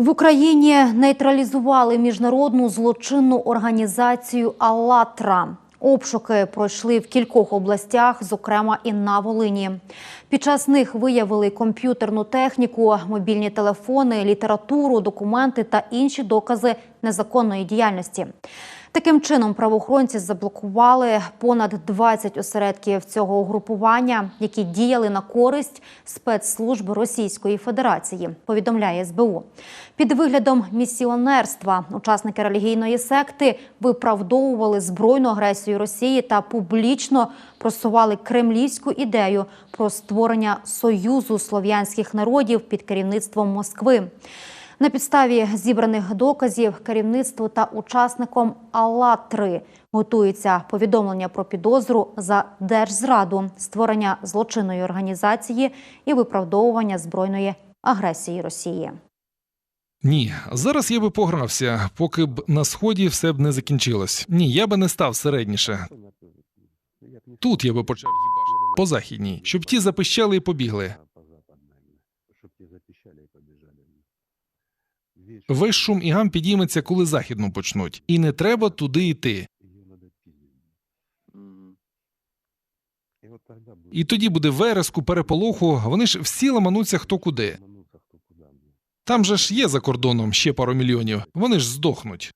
В Україні нейтралізували міжнародну злочинну організацію «АЛЛАТРА». Обшуки пройшли в кількох областях, зокрема і на Волині. Під час них виявили комп'ютерну техніку, мобільні телефони, літературу, документи та інші докази незаконної діяльності. Таким чином, правоохоронці заблокували понад 20 осередків цього угрупування, які діяли на користь спецслужб Російської Федерації. Повідомляє СБУ. Під виглядом місіонерства учасники релігійної секти виправдовували збройну агресію Росії та публічно просували кремлівську ідею про створення союзу слов'янських народів під керівництвом Москви. На підставі зібраних доказів керівництву та учасникам АЛЛА-3 готується повідомлення про підозру за держзраду, створення злочинної організації і виправдовування збройної агресії Росії. Ні, зараз я би погрався, поки б на сході все б не закінчилось. Ні, я би не став середніше. Тут я би почав їбашити по західній, щоб ті запищали і побігли. Весь шум і гам підійметься, коли західну почнуть, і не треба туди йти. І тоді буде вереску, переполоху. Вони ж всі ламануться хто куди. Там же ж є за кордоном ще пару мільйонів. Вони ж здохнуть.